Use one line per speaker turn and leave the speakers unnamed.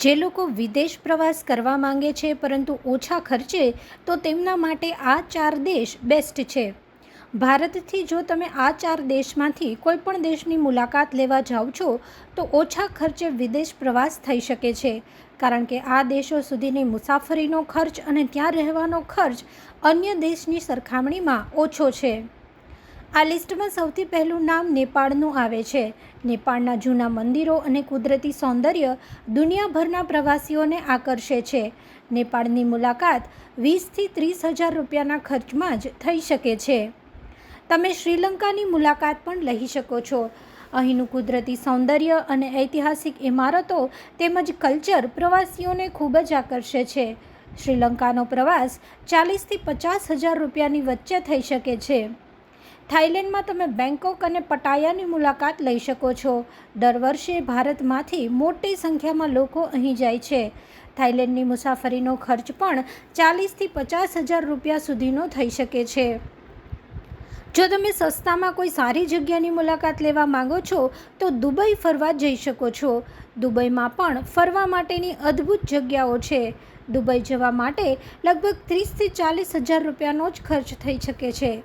જે લોકો વિદેશ પ્રવાસ કરવા માંગે છે, પરંતુ ઓછા ખર્ચે, તો તેમના માટે આ ચાર દેશ બેસ્ટ છે. ભારતથી જો તમે આ ચાર દેશમાંથી કોઈ પણ દેશની મુલાકાત લેવા જાઓ છો, તો ઓછા ખર્ચે વિદેશ પ્રવાસ થઈ શકે છે. કારણ કે આ દેશો સુધીની મુસાફરીનો ખર્ચ અને ત્યાં રહેવાનો ખર્ચ અન્ય દેશની સરખામણીમાં ઓછો છે. આ લિસ્ટમાં સૌથી પહેલું નામ નેપાળનું આવે છે. નેપાળના જૂના મંદિરો અને કુદરતી સૌંદર્ય દુનિયાભરના પ્રવાસીઓને આકર્ષે છે. નેપાળની મુલાકાત વીસથી ત્રીસ હજાર રૂપિયાના ખર્ચમાં જ થઈ શકે છે. તમે શ્રીલંકાની મુલાકાત પણ લઈ શકો છો. અહીંનું કુદરતી સૌંદર્ય અને ઐતિહાસિક ઇમારતો તેમજ કલ્ચર પ્રવાસીઓને ખૂબ જ આકર્ષે છે. શ્રીલંકાનો પ્રવાસ ચાલીસથી પચાસ હજાર રૂપિયાની વચ્ચે થઈ શકે છે. થાઇલેન્ડમાં તમે બેંકોક અને પટાયાની મુલાકાત લઈ શકો છો. દર વર્ષે ભારતમાંથી મોટી સંખ્યામાં લોકો અહીં જાય છે. થાઇલેન્ડની મુસાફરીનો ખર્ચ પણ ચાલીસથી પચાસ હજાર રૂપિયા સુધીનો થઈ શકે છે. જો તમે સસ્તામાં કોઈ સારી જગ્યાની મુલાકાત લેવા માંગો છો, તો દુબઈ ફરવા જઈ શકો છો. દુબઈમાં પણ ફરવા માટેની અદ્ભુત જગ્યાઓ છે. દુબઈ જવા માટે લગભગ ત્રીસથી ચાલીસ હજાર રૂપિયાનો જ ખર્ચ થઈ શકે છે.